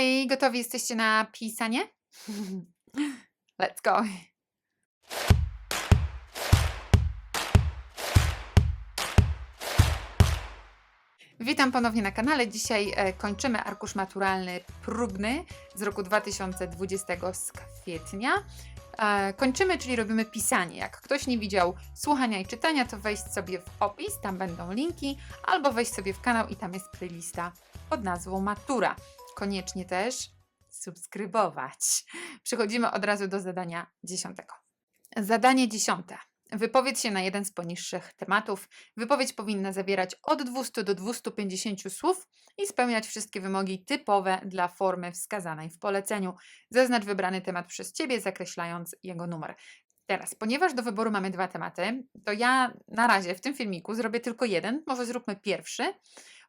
Hej, gotowi jesteście na pisanie? Let's go. Witam ponownie na kanale. Dzisiaj e, kończymy arkusz maturalny próbny z roku 2020 z kwietnia. E, kończymy, czyli robimy pisanie. Jak ktoś nie widział słuchania i czytania, to wejść sobie w opis, tam będą linki, albo wejść sobie w kanał i tam jest playlista pod nazwą Matura. Koniecznie też subskrybować. Przechodzimy od razu do zadania dziesiątego. Zadanie dziesiąte. Wypowiedz się na jeden z poniższych tematów. Wypowiedź powinna zawierać od 200 do 250 słów i spełniać wszystkie wymogi typowe dla formy wskazanej w poleceniu. Zaznacz wybrany temat przez Ciebie, zakreślając jego numer. Teraz, ponieważ do wyboru mamy dwa tematy, to ja na razie w tym filmiku zrobię tylko jeden, może zróbmy pierwszy.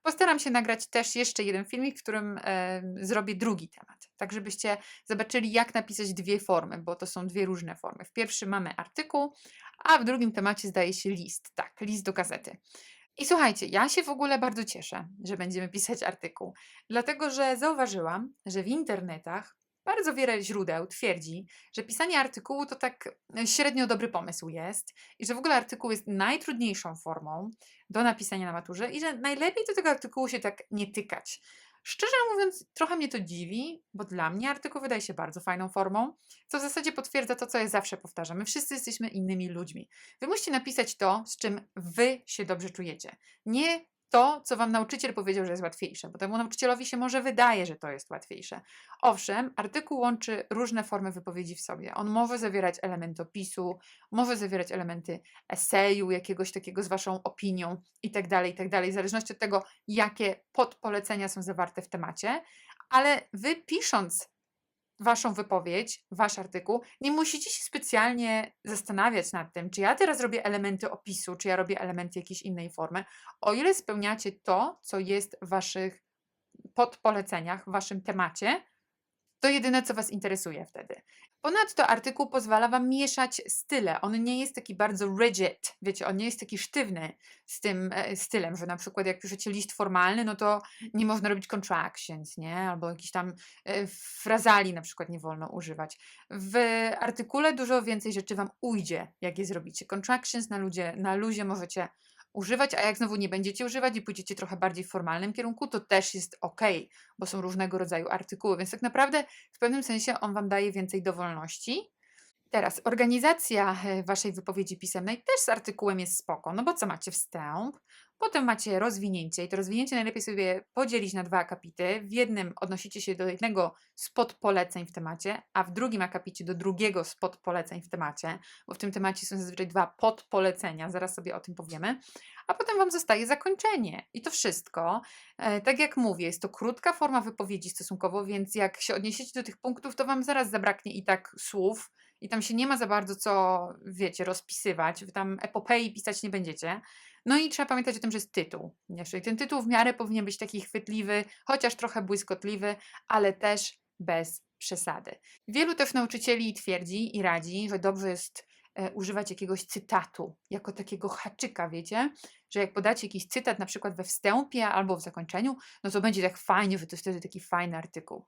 Postaram się nagrać też jeszcze jeden filmik, w którym e, zrobię drugi temat, tak żebyście zobaczyli, jak napisać dwie formy, bo to są dwie różne formy. W pierwszym mamy artykuł, a w drugim temacie zdaje się list, tak, list do gazety. I słuchajcie, ja się w ogóle bardzo cieszę, że będziemy pisać artykuł, dlatego że zauważyłam, że w internetach bardzo wiele źródeł twierdzi, że pisanie artykułu to tak e, średnio dobry pomysł jest i że w ogóle artykuł jest najtrudniejszą formą do napisania na maturze i że najlepiej do tego artykułu się tak nie tykać. Szczerze mówiąc, trochę mnie to dziwi, bo dla mnie artykuł wydaje się bardzo fajną formą, co w zasadzie potwierdza to, co ja zawsze powtarzam. My wszyscy jesteśmy innymi ludźmi. Wy musicie napisać to, z czym wy się dobrze czujecie. Nie to, co wam nauczyciel powiedział, że jest łatwiejsze, bo temu nauczycielowi się może wydaje, że to jest łatwiejsze. Owszem, artykuł łączy różne formy wypowiedzi w sobie. On może zawierać elementy opisu, może zawierać elementy eseju, jakiegoś takiego z waszą opinią i tak dalej, i tak w zależności od tego, jakie podpolecenia są zawarte w temacie, ale wy pisząc waszą wypowiedź, wasz artykuł, nie musicie się specjalnie zastanawiać nad tym, czy ja teraz robię elementy opisu, czy ja robię elementy jakiejś innej formy. O ile spełniacie to, co jest w waszych podpoleceniach, w waszym temacie, to jedyne, co Was interesuje wtedy. Ponadto artykuł pozwala Wam mieszać style. On nie jest taki bardzo rigid, wiecie, on nie jest taki sztywny z tym e, stylem, że na przykład jak piszecie list formalny, no to nie można robić contractions, nie? Albo jakiś tam e, frazali na przykład nie wolno używać. W artykule dużo więcej rzeczy Wam ujdzie, jak je zrobicie. Contractions na, ludzie, na luzie możecie używać, a jak znowu nie będziecie używać i pójdziecie trochę bardziej w formalnym kierunku, to też jest ok, bo są różnego rodzaju artykuły, więc tak naprawdę w pewnym sensie on Wam daje więcej dowolności. Teraz organizacja e, Waszej wypowiedzi pisemnej też z artykułem jest spoko, no bo co macie wstęp, Potem macie rozwinięcie i to rozwinięcie najlepiej sobie podzielić na dwa akapity. W jednym odnosicie się do jednego z podpoleceń w temacie, a w drugim akapicie do drugiego z podpoleceń w temacie, bo w tym temacie są zazwyczaj dwa podpolecenia, zaraz sobie o tym powiemy. A potem Wam zostaje zakończenie i to wszystko. E, tak jak mówię, jest to krótka forma wypowiedzi stosunkowo, więc jak się odniesiecie do tych punktów, to Wam zaraz zabraknie i tak słów, i tam się nie ma za bardzo co, wiecie, rozpisywać. Wy tam epopei pisać nie będziecie. No i trzeba pamiętać o tym, że jest tytuł. Czyli ten tytuł w miarę powinien być taki chwytliwy, chociaż trochę błyskotliwy, ale też bez przesady. Wielu też nauczycieli twierdzi i radzi, że dobrze jest e, używać jakiegoś cytatu jako takiego haczyka, wiecie? Że jak podacie jakiś cytat na przykład we wstępie albo w zakończeniu, no to będzie tak fajnie, że to jest wtedy taki fajny artykuł.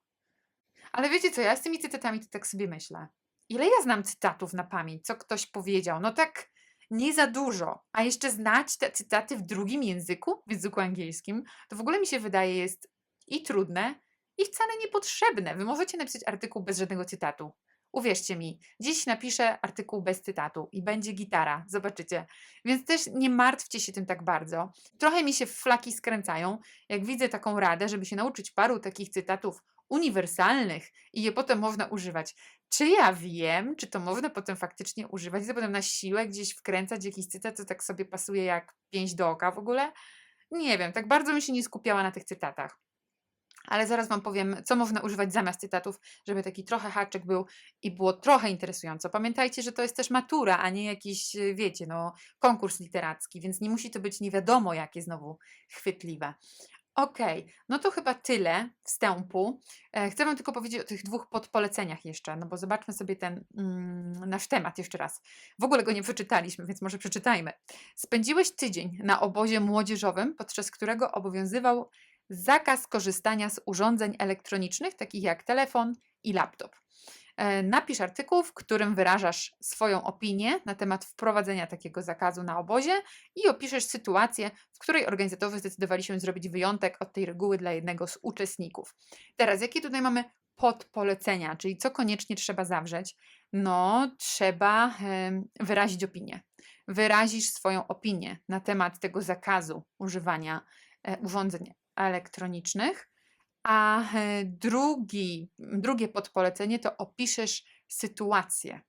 Ale wiecie co, ja z tymi cytatami to tak sobie myślę. Ile ja znam cytatów na pamięć, co ktoś powiedział? No tak nie za dużo. A jeszcze znać te cytaty w drugim języku, w języku angielskim, to w ogóle mi się wydaje jest i trudne, i wcale niepotrzebne. Wy możecie napisać artykuł bez żadnego cytatu. Uwierzcie mi, dziś napiszę artykuł bez cytatu i będzie gitara, zobaczycie. Więc też nie martwcie się tym tak bardzo. Trochę mi się flaki skręcają, jak widzę taką radę, żeby się nauczyć paru takich cytatów uniwersalnych i je potem można używać. Czy ja wiem, czy to można potem faktycznie używać, i potem na siłę gdzieś wkręcać jakiś cytat, co tak sobie pasuje jak pięść do oka w ogóle? Nie wiem, tak bardzo mi się nie skupiała na tych cytatach. Ale zaraz Wam powiem, co można używać zamiast cytatów, żeby taki trochę haczek był i było trochę interesująco. Pamiętajcie, że to jest też matura, a nie jakiś, wiecie, no, konkurs literacki, więc nie musi to być nie wiadomo jakie znowu chwytliwe. Okej, no to chyba tyle wstępu. E, chcę Wam tylko powiedzieć o tych dwóch podpoleceniach jeszcze, no bo zobaczmy sobie ten mm, nasz temat jeszcze raz. W ogóle go nie przeczytaliśmy, więc może przeczytajmy. Spędziłeś tydzień na obozie młodzieżowym, podczas którego obowiązywał zakaz korzystania z urządzeń elektronicznych, takich jak telefon i laptop. E, Napisz artykuł, w którym wyrażasz swoją opinię na temat wprowadzenia takiego zakazu na obozie i opiszesz sytuację, w której organizatorzy zdecydowali się zrobić wyjątek od tej reguły dla jednego z uczestników. Teraz, jakie tutaj mamy podpolecenia, czyli co koniecznie trzeba zawrzeć? No, trzeba wyrazić opinię. Wyrazisz swoją opinię na temat tego zakazu używania e, urządzeń elektronicznych. A e, drugi, drugie podpolecenie to opiszesz sytuację.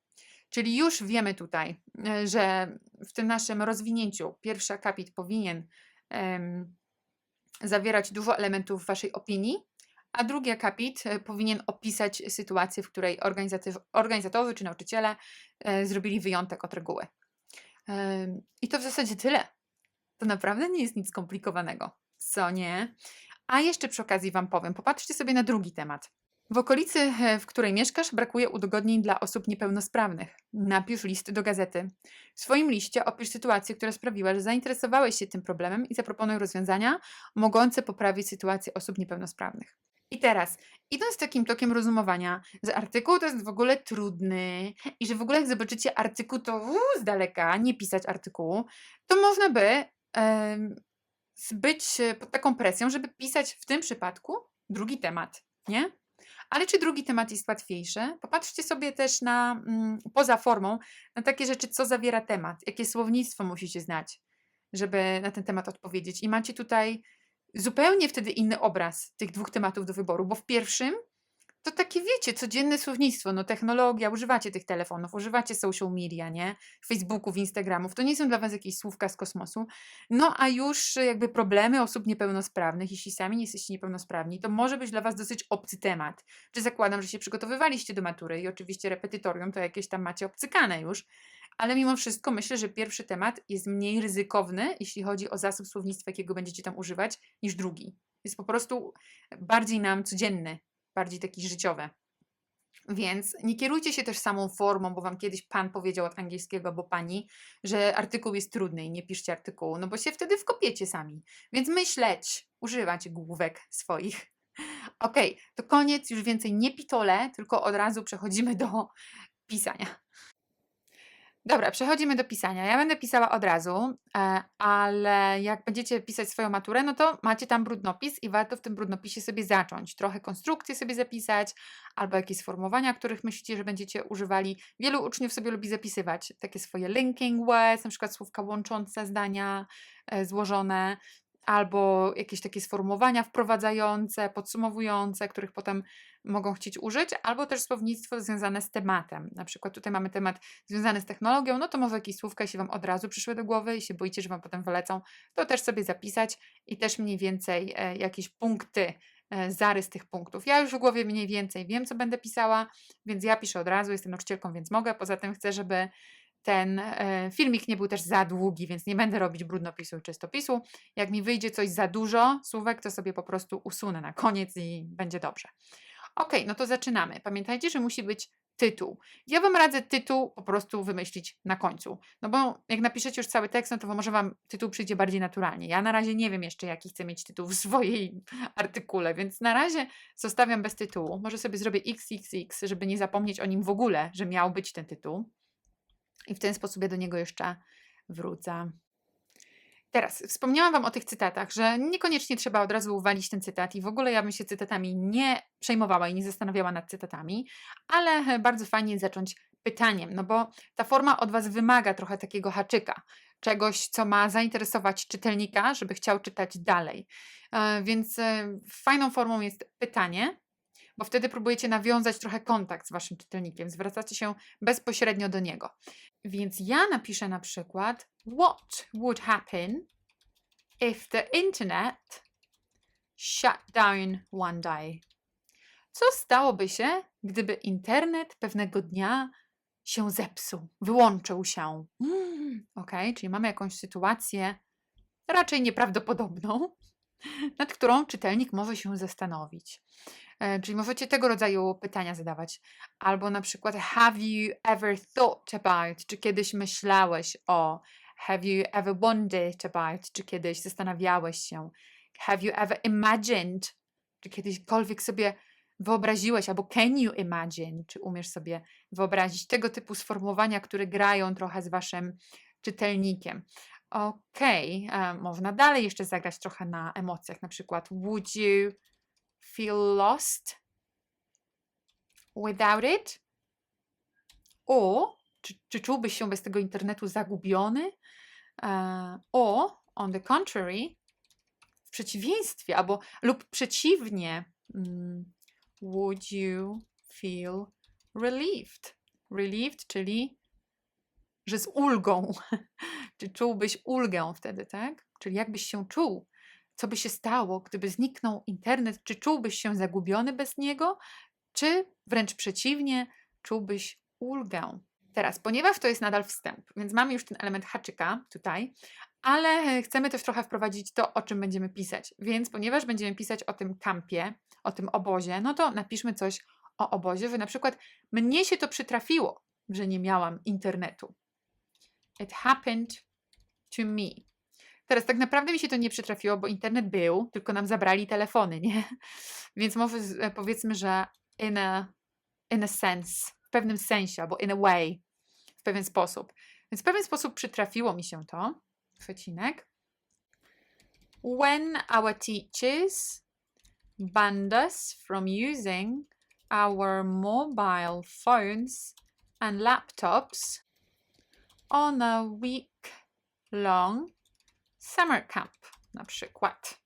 Czyli już wiemy tutaj, e, że w tym naszym rozwinięciu pierwszy akapit powinien em, zawierać dużo elementów Waszej opinii, a drugi akapit e, powinien opisać sytuację, w której organizatorzy czy nauczyciele zrobili wyjątek od reguły. I to w zasadzie tyle. To naprawdę nie jest nic skomplikowanego. Co nie? A jeszcze przy okazji Wam powiem, popatrzcie sobie na drugi temat. W okolicy, e, w której mieszkasz, brakuje udogodnień dla osób niepełnosprawnych. Napisz list do gazety. W swoim liście opisz sytuację, która sprawiła, że zainteresowałeś się tym problemem i zaproponuj rozwiązania mogące poprawić sytuację osób niepełnosprawnych. I teraz, idąc takim tokiem rozumowania, że artykuł to jest w ogóle trudny i że w ogóle jak zobaczycie artykuł, to uu, z daleka, nie pisać artykułu, to można by em, s- być e, pod taką presją, żeby pisać w tym przypadku drugi temat, nie? Ale czy drugi temat jest łatwiejszy? Popatrzcie sobie też na, mm, poza formą, na takie rzeczy, co zawiera temat, jakie słownictwo musicie znać, żeby na ten temat odpowiedzieć. I macie tutaj zupełnie wtedy inny obraz tych dwóch tematów do wyboru, bo w pierwszym to takie wiecie, codzienne słownictwo, no technologia, używacie tych telefonów, używacie social media, nie? Facebooków, Instagramów, to nie są dla was jakieś słówka z kosmosu. No a już y, jakby problemy osób niepełnosprawnych, jeśli sami nie jesteście niepełnosprawni, to może być dla was dosyć obcy temat. Czy zakładam, że się przygotowywaliście do matury i oczywiście repetytorium to jakieś tam macie obcykane już, ale mimo wszystko myślę, że pierwszy temat jest mniej ryzykowny, jeśli chodzi o zasób słownictwa, jakiego będziecie tam używać, niż drugi. Jest po prostu bardziej nam codzienny, bardziej taki życiowy. Więc nie kierujcie się też samą formą, bo wam kiedyś pan powiedział od angielskiego albo pani, że artykuł jest trudny i nie piszcie artykułu, no bo się wtedy wkopiecie sami. Więc myśleć, używać główek swoich. Okej, to koniec, już więcej nie pitole, tylko od razu przechodzimy do pisania. Dobra, przechodzimy do pisania. Ja będę pisała od razu, e, ale jak będziecie pisać swoją maturę, no to macie tam brudnopis i warto w tym brudnopisie sobie zacząć. Trochę konstrukcje sobie zapisać, albo jakieś sformułowania, których myślicie, że będziecie używali. Wielu uczniów sobie lubi zapisywać takie swoje linking words, na przykład słówka łączące zdania e, złożone, albo jakieś takie sformułowania wprowadzające, podsumowujące, których potem mogą chcieć użyć, albo też słownictwo związane z tematem. Na przykład tutaj mamy temat związany z technologią, no to może jakieś słówka się Wam od razu przyszły do głowy i się boicie, że Wam potem wylecą, to też sobie zapisać i też mniej więcej e, jakieś punkty, e, zarys tych punktów. Ja już w głowie mniej więcej wiem, co będę pisała, więc ja piszę od razu, jestem nauczycielką, więc mogę. Poza tym chcę, żeby ten e, filmik nie był też za długi, więc nie będę robić brudnopisu i czystopisu. Jak mi wyjdzie coś za dużo słówek, to sobie po prostu usunę na koniec i będzie dobrze. Ok, no to zaczynamy. Pamiętajcie, że musi być tytuł. Ja Wam radzę tytuł po prostu wymyślić na końcu. No bo jak napiszecie już cały tekst, no to może Wam tytuł przyjdzie bardziej naturalnie. Ja na razie nie wiem jeszcze, jaki chcę mieć tytuł w swojej artykule, więc na razie zostawiam bez tytułu. Może sobie zrobię XXX, żeby nie zapomnieć o nim w ogóle, że miał być ten tytuł. I w ten sposób ja do niego jeszcze wrócę. Teraz wspomniałam Wam o tych cytatach, że niekoniecznie trzeba od razu uwalić ten cytat i w ogóle ja bym się cytatami nie przejmowała i nie zastanawiała nad cytatami, ale bardzo fajnie zacząć pytaniem, no bo ta forma od Was wymaga trochę takiego haczyka, czegoś, co ma zainteresować czytelnika, żeby chciał czytać dalej. E, Więc e, fajną formą jest pytanie, bo wtedy próbujecie nawiązać trochę kontakt z Waszym czytelnikiem, zwracacie się bezpośrednio do niego. Więc ja napiszę na przykład What would happen if the internet shut down one day? Co stałoby się, gdyby internet pewnego dnia się zepsuł, wyłączył się? Mm, ok, czyli mamy jakąś sytuację raczej nieprawdopodobną, nad którą czytelnik może się zastanowić. E, Czyli możecie tego rodzaju pytania zadawać. Albo na przykład, have you ever thought about? Czy kiedyś myślałeś o? Have you ever wondered about? Czy kiedyś zastanawiałeś się? Have you ever imagined? Czy kiedyśkolwiek sobie wyobraziłeś, albo can you imagine? Czy umiesz sobie wyobrazić tego typu sformułowania, które grają trochę z waszym czytelnikiem? Okej, okay. można dalej jeszcze zagrać trochę na emocjach. Na przykład, would you feel lost without it? O, czy, czy czułbyś się bez tego internetu zagubiony? Uh, o, on the contrary, w przeciwieństwie, albo lub przeciwnie, um, would you feel relieved? Relieved, czyli że z ulgą. czy czułbyś ulgę wtedy, tak? Czyli jakbyś się czuł? Co by się stało, gdyby zniknął internet? Czy czułbyś się zagubiony bez niego? Czy wręcz przeciwnie, czułbyś ulgę? Teraz, ponieważ to jest nadal wstęp, więc mamy już ten element haczyka tutaj, ale chcemy też trochę wprowadzić to, o czym będziemy pisać. Więc ponieważ będziemy pisać o tym kampie, o tym obozie, no to napiszmy coś o obozie, że na przykład mnie się to przytrafiło, że nie miałam internetu. It happened to me. Teraz tak naprawdę mi się to nie przytrafiło, bo internet był, tylko nam zabrali telefony, nie? Więc może powiedzmy, że in a, in a sense, w pewnym sensie, albo in a way, w pewien sposób. Więc w pewien sposób przytrafiło mi się to, przecinek. When our teachers banned us from using our mobile phones and laptops on a week long summer camp, na przykład.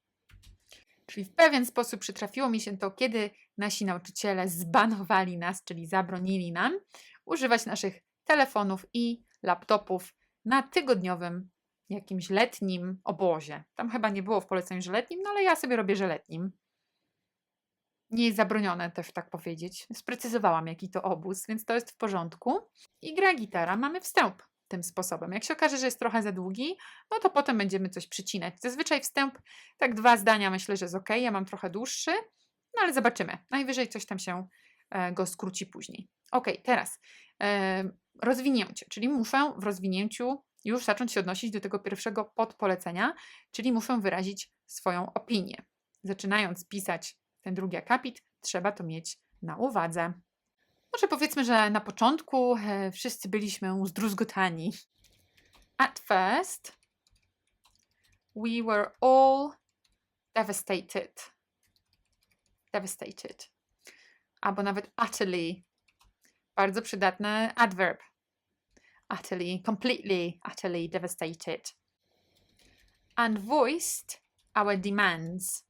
Czyli w pewien sposób przytrafiło mi się to, kiedy nasi nauczyciele zbanowali nas, czyli zabronili nam używać naszych telefonów i laptopów na tygodniowym jakimś letnim obozie. Tam chyba nie było w poleceniu, że letnim, no ale ja sobie robię, że letnim. Nie jest zabronione też tak powiedzieć. Sprecyzowałam, jaki to obóz, więc to jest w porządku. I gra gitara mamy wstęp tym sposobem. Jak się okaże, że jest trochę za długi, no to potem będziemy coś przycinać. Zazwyczaj wstęp, tak dwa zdania myślę, że jest ok. Ja mam trochę dłuższy, no ale zobaczymy. Najwyżej coś tam się e, go skróci później. Ok, teraz e, rozwinięcie, czyli muszę w rozwinięciu już zacząć się odnosić do tego pierwszego podpolecenia, czyli muszę wyrazić swoją opinię. Zaczynając pisać ten drugi akapit, trzeba to mieć na uwadze. Może powiedzmy, że na początku e, wszyscy byliśmy zdruzgotani. At first, we were all devastated. Devastated. Albo nawet utterly. Bardzo przydatny adverb. Utterly, completely, utterly devastated. And voiced our demands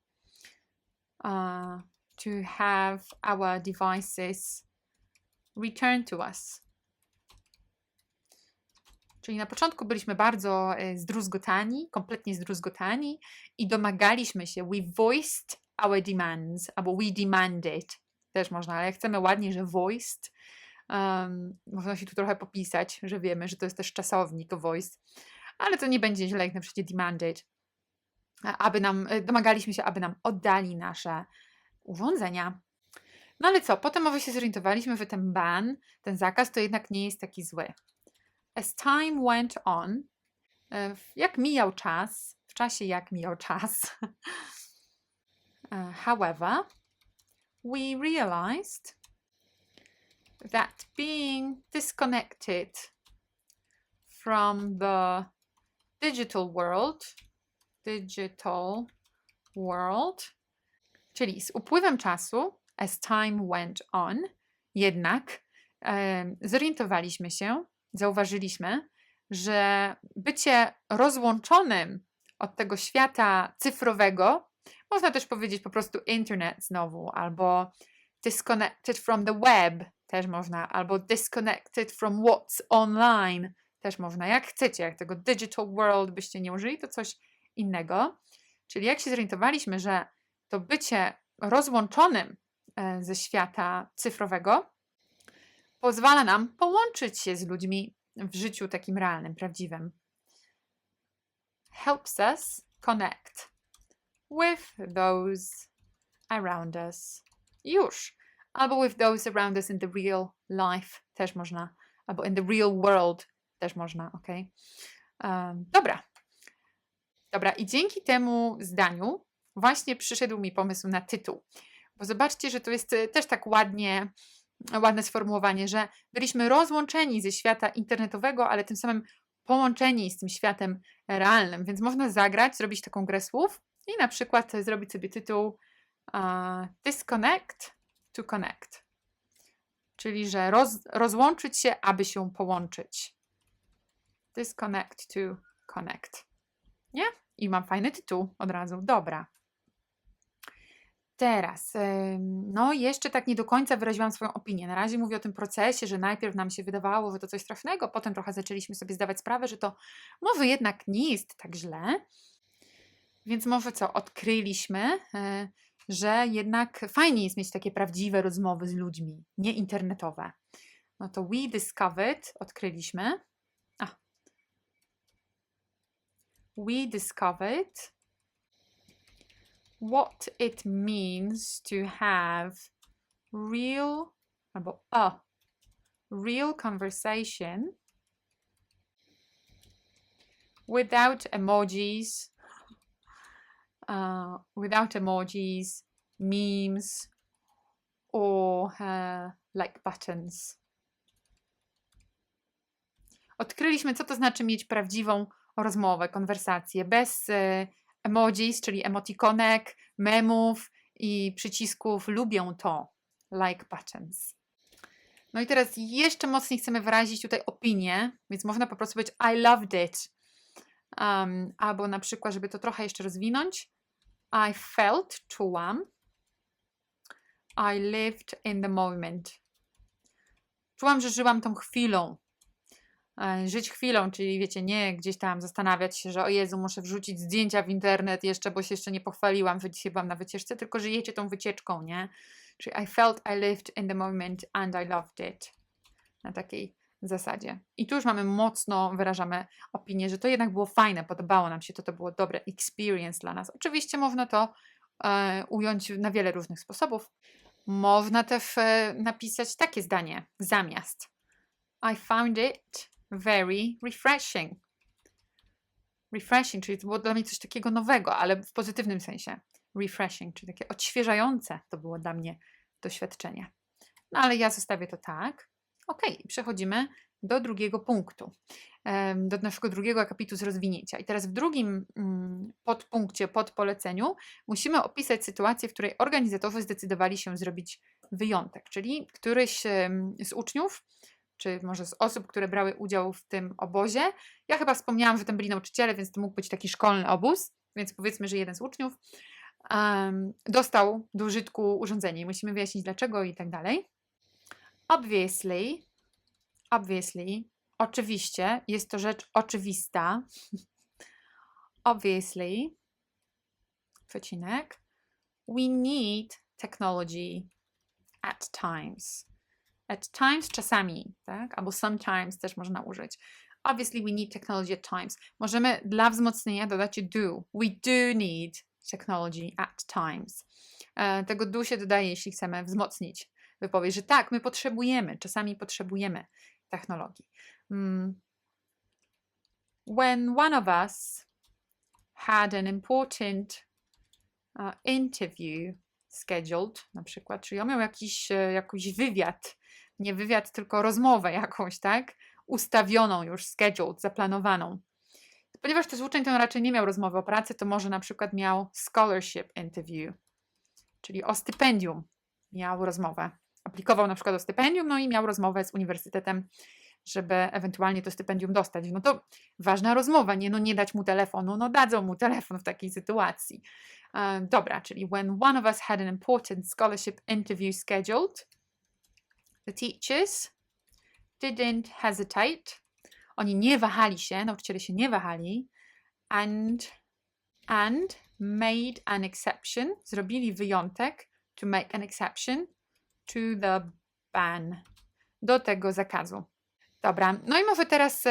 uh, to have our devices return to us. Czyli na początku byliśmy bardzo e, zdruzgotani, kompletnie zdruzgotani i domagaliśmy się, we voiced our demands, albo we demanded, też można, ale chcemy ładnie, że voiced, um, można się tu trochę popisać, że wiemy, że to jest też czasownik voiced, ale to nie będzie źle, jak na przykład demanded, aby nam, e, domagaliśmy się, aby nam oddali nasze urządzenia. No ale co, potem może się zorientowaliśmy, że ten ban, ten zakaz to jednak nie jest taki zły. As time went on, e, jak mijał czas, w czasie jak mijał czas, e, however, we realized that being disconnected from the digital world, digital world, czyli z upływem czasu as time went on, jednak e, zorientowaliśmy się, zauważyliśmy, że bycie rozłączonym od tego świata cyfrowego, można też powiedzieć po prostu internet znowu, albo disconnected from the web też można, albo disconnected from what's online też można. Jak chcecie, jak tego digital world byście nie użyli, to coś innego. Czyli jak się zorientowaliśmy, że to bycie rozłączonym ze świata cyfrowego, pozwala nam połączyć się z ludźmi w życiu takim realnym, prawdziwym. Helps us connect with those around us. Już. Albo with those around us in the real life też można, albo in the real world też można, ok? Um, dobra. Dobra, i dzięki temu zdaniu właśnie przyszedł mi pomysł na tytuł. Bo zobaczcie, że to jest e, też tak ładnie, ładne sformułowanie, że byliśmy rozłączeni ze świata internetowego, ale tym samym połączeni z tym światem realnym. Więc można zagrać, zrobić taką grę słów i na przykład zrobić sobie tytuł uh, Disconnect to Connect. Czyli, że roz, rozłączyć się, aby się połączyć. Disconnect to Connect. Nie? I mam fajny tytuł od razu. Dobra. Teraz, no jeszcze tak nie do końca wyraziłam swoją opinię. Na razie mówię o tym procesie, że najpierw nam się wydawało, że to coś strasznego, potem trochę zaczęliśmy sobie zdawać sprawę, że to może jednak nie jest tak źle. Więc może co, odkryliśmy, e, że jednak fajnie jest mieć takie prawdziwe rozmowy z ludźmi, nie internetowe. No to we discovered, odkryliśmy. A. We discovered what it means to have real a real conversation without emojis, uh, without emojis, memes, or uh, like buttons. Odkryliśmy, co to znaczy mieć prawdziwą rozmowę, konwersację bez e, emojis, czyli emotikonek, memów i przycisków. Lubią to. Like buttons. No i teraz jeszcze mocniej chcemy wyrazić tutaj opinię, więc można po prostu powiedzieć I loved it. Um, albo na przykład, żeby to trochę jeszcze rozwinąć, I felt, czułam. I lived in the moment. Czułam, że żyłam tą chwilą. E, żyć chwilą, czyli wiecie, nie gdzieś tam zastanawiać się, że o Jezu, muszę wrzucić zdjęcia w internet jeszcze, bo się jeszcze nie pochwaliłam, że dzisiaj byłam na wycieczce, tylko żyjecie tą wycieczką, nie? Czyli I felt I lived in the moment and I loved it. Na takiej zasadzie. I tu już mamy mocno, wyrażamy opinię, że to jednak było fajne, podobało nam się to, to było dobre experience dla nas. Oczywiście można to e, ująć na wiele różnych sposobów. Można też e, napisać takie zdanie zamiast. I found it very refreshing. Refreshing, czyli to było dla mnie coś takiego nowego, ale w pozytywnym sensie. Refreshing, czyli takie odświeżające to było dla mnie doświadczenie. No ale ja zostawię to tak. Ok, przechodzimy do drugiego punktu, do naszego drugiego akapitu z rozwinięcia. I teraz w drugim mm, podpunkcie, pod poleceniu, musimy opisać sytuację, w której organizatorzy zdecydowali się zrobić wyjątek, czyli któryś z uczniów czy może z osób, które brały udział w tym obozie. Ja chyba wspomniałam, że tam byli nauczyciele, więc to mógł być taki szkolny obóz, więc powiedzmy, że jeden z uczniów um, dostał do użytku urządzenie. Musimy wyjaśnić dlaczego i tak dalej. Obviously, obviously, oczywiście, jest to rzecz oczywista. obviously, przecinek, we need technology at times. At times czasami, tak? Albo sometimes też można użyć. Obviously we need technology at times. Możemy dla wzmocnienia dodać do. We do need technology at times. E, tego do się dodaje, jeśli chcemy wzmocnić wypowiedź, że tak, my potrzebujemy, czasami potrzebujemy technologii. Mm. When one of us had an important uh, interview scheduled, na przykład, czyli on miał jakiś, e, jakiś wywiad nie wywiad, tylko rozmowę jakąś, tak? Ustawioną już, scheduled, zaplanowaną. Ponieważ jest uczeń, to on raczej nie miał rozmowy o pracy, to może na przykład miał scholarship interview, czyli o stypendium miał rozmowę. Aplikował na przykład o stypendium, no i miał rozmowę z uniwersytetem, żeby ewentualnie to stypendium dostać. No to ważna rozmowa, nie, no nie dać mu telefonu, no dadzą mu telefon w takiej sytuacji. Um, dobra, czyli when one of us had an important scholarship interview scheduled, The teachers didn't hesitate. Oni nie wahali się, nauczyciele się nie wahali. And, and made an exception. Zrobili wyjątek. To make an exception to the ban. Do tego zakazu. Dobra, no i może teraz,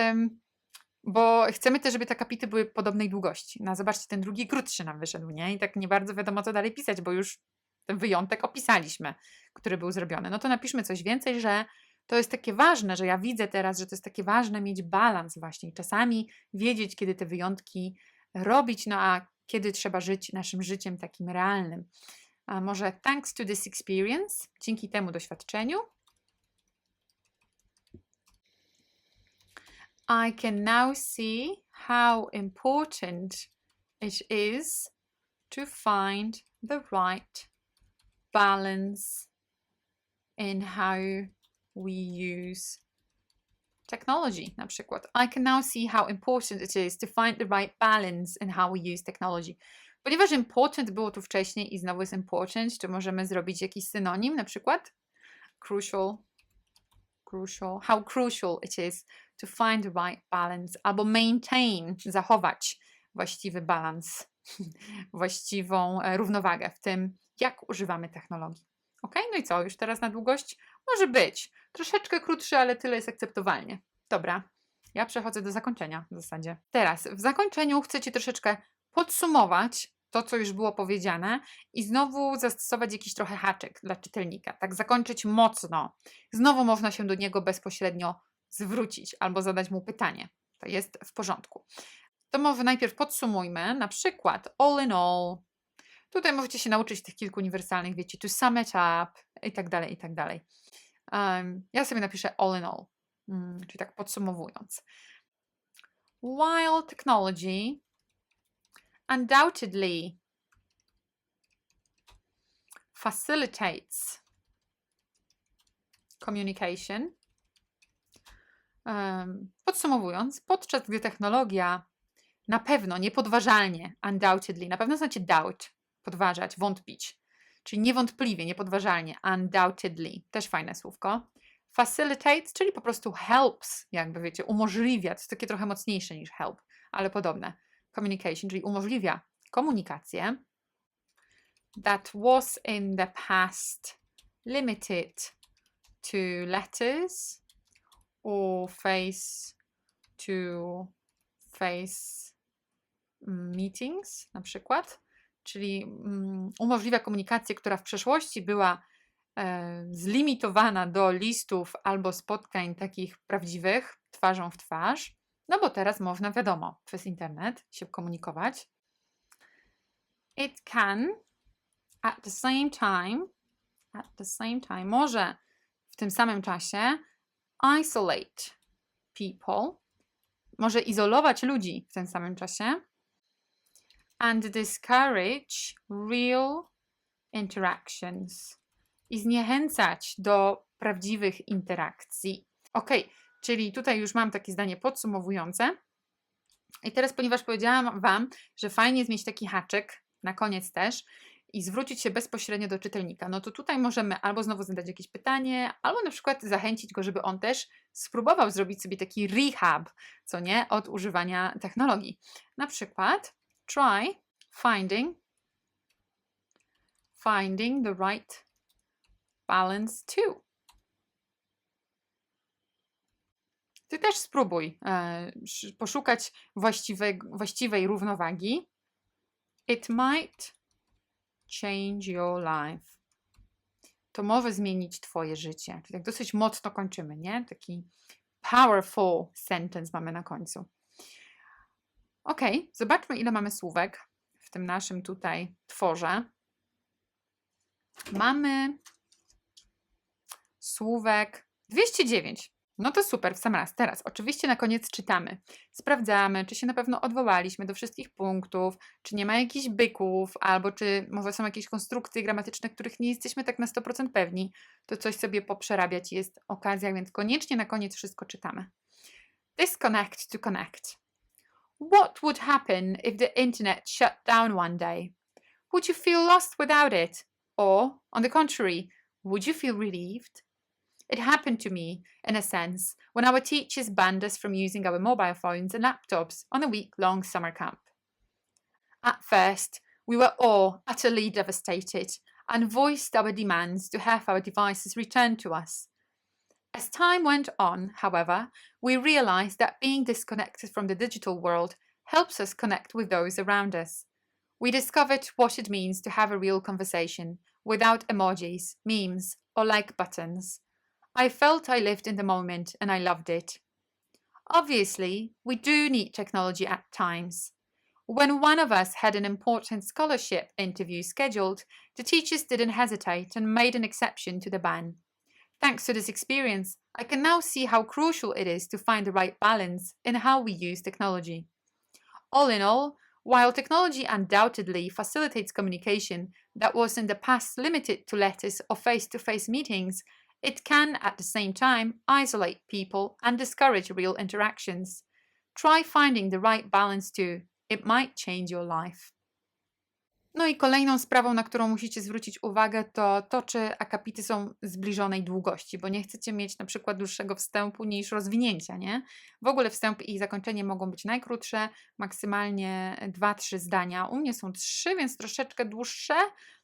bo chcemy też, żeby te kapity były podobnej długości. No zobaczcie, ten drugi krótszy nam wyszedł, nie? I tak nie bardzo wiadomo, co dalej pisać, bo już ten wyjątek opisaliśmy, który był zrobiony. No to napiszmy coś więcej, że to jest takie ważne, że ja widzę teraz, że to jest takie ważne mieć balans właśnie czasami wiedzieć, kiedy te wyjątki robić, no a kiedy trzeba żyć naszym życiem takim realnym. A może thanks to this experience, dzięki temu doświadczeniu, I can now see how important it is to find the right balance in how we use technology, na przykład. I can now see how important it is to find the right balance in how we use technology. Ponieważ important było tu wcześniej i znowu jest important, to możemy zrobić jakiś synonim, na przykład crucial, crucial, how crucial it is to find the right balance, albo maintain, zachować właściwy balans, właściwą e, równowagę w tym, jak używamy technologii. Ok, no i co? Już teraz na długość może być. Troszeczkę krótszy, ale tyle jest akceptowalnie. Dobra, ja przechodzę do zakończenia w zasadzie. Teraz w zakończeniu chcę Ci troszeczkę podsumować to, co już było powiedziane i znowu zastosować jakiś trochę haczyk dla czytelnika. Tak zakończyć mocno. Znowu można się do niego bezpośrednio zwrócić albo zadać mu pytanie. To jest w porządku. To może najpierw podsumujmy, na przykład all in all. Tutaj możecie się nauczyć tych kilku uniwersalnych, wiecie, to sum it up i tak dalej, i tak dalej. Um, ja sobie napiszę all in all, um, czyli tak podsumowując. While technology undoubtedly facilitates communication, um, podsumowując, podczas gdy technologia na pewno, niepodważalnie, undoubtedly, na pewno znacie doubt, podważać, wątpić, czyli niewątpliwie, niepodważalnie, undoubtedly, też fajne słówko. Facilitates, czyli po prostu helps, jakby wiecie, umożliwia, to jest takie trochę mocniejsze niż help, ale podobne. Communication, czyli umożliwia komunikację. That was in the past limited to letters or face to face meetings na przykład, czyli mm, umożliwia komunikację, która w przeszłości była e, zlimitowana do listów albo spotkań takich prawdziwych, twarzą w twarz, no bo teraz można, wiadomo, przez internet się komunikować. It can at the same time, at the same time, może w tym samym czasie isolate people, może izolować ludzi w tym samym czasie and discourage real interactions i zniechęcać do prawdziwych interakcji. Ok, czyli tutaj już mam takie zdanie podsumowujące. I teraz, ponieważ powiedziałam Wam, że fajnie jest mieć taki haczyk, na koniec też, i zwrócić się bezpośrednio do czytelnika, no to tutaj możemy albo znowu zadać jakieś pytanie, albo na przykład zachęcić go, żeby on też spróbował zrobić sobie taki rehab, co nie, od używania technologii. Na przykład try finding finding the right balance too. Ty też spróbuj e, poszukać właściwej, właściwej równowagi. It might change your life. To może zmienić Twoje życie. Czyli tak dosyć mocno kończymy, nie? Taki powerful sentence mamy na końcu. Ok, zobaczmy, ile mamy słówek w tym naszym tutaj tworze. Mamy słówek 209. No to super, w sam raz. Teraz, oczywiście na koniec czytamy. Sprawdzamy, czy się na pewno odwołaliśmy do wszystkich punktów, czy nie ma jakichś byków, albo czy może są jakieś konstrukcje gramatyczne, których nie jesteśmy tak na 100% pewni. To coś sobie poprzerabiać jest okazja, więc koniecznie na koniec wszystko czytamy. Disconnect to connect. What would happen if the internet shut down one day? Would you feel lost without it? Or, on the contrary, would you feel relieved? It happened to me, in a sense, when our teachers banned us from using our mobile phones and laptops on a week long summer camp. At first, we were all utterly devastated and voiced our demands to have our devices returned to us. As time went on, however, we realized that being disconnected from the digital world helps us connect with those around us. We discovered what it means to have a real conversation without emojis, memes, or like buttons I felt I lived in the moment and I loved it. Obviously, we do need technology at times. When one of us had an important scholarship interview scheduled, the teachers didn't hesitate and made an exception to the ban. Thanks to this experience, I can now see how crucial it is to find the right balance in how we use technology. All in all, while technology undoubtedly facilitates communication that was in the past limited to letters or face to face meetings, it can at the same time isolate people and discourage real interactions. Try finding the right balance too. It might change your life. No i kolejną sprawą, na którą musicie zwrócić uwagę, to to, czy akapity są zbliżonej długości, bo nie chcecie mieć na przykład dłuższego wstępu niż rozwinięcia, nie? W ogóle wstęp i zakończenie mogą być najkrótsze, maksymalnie 2-3 zdania. U mnie są 3, więc troszeczkę dłuższe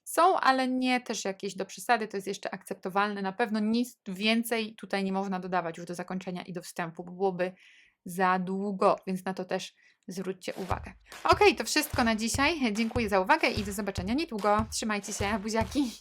są, ale nie też jakieś do przesady, to jest jeszcze akceptowalne. Na pewno nic więcej tutaj nie można dodawać już do zakończenia i do wstępu, bo byłoby za długo, więc na to też zwróćcie uwagę. Ok, to wszystko na dzisiaj. Dziękuję za uwagę i do zobaczenia niedługo. Trzymajcie się, buziaki.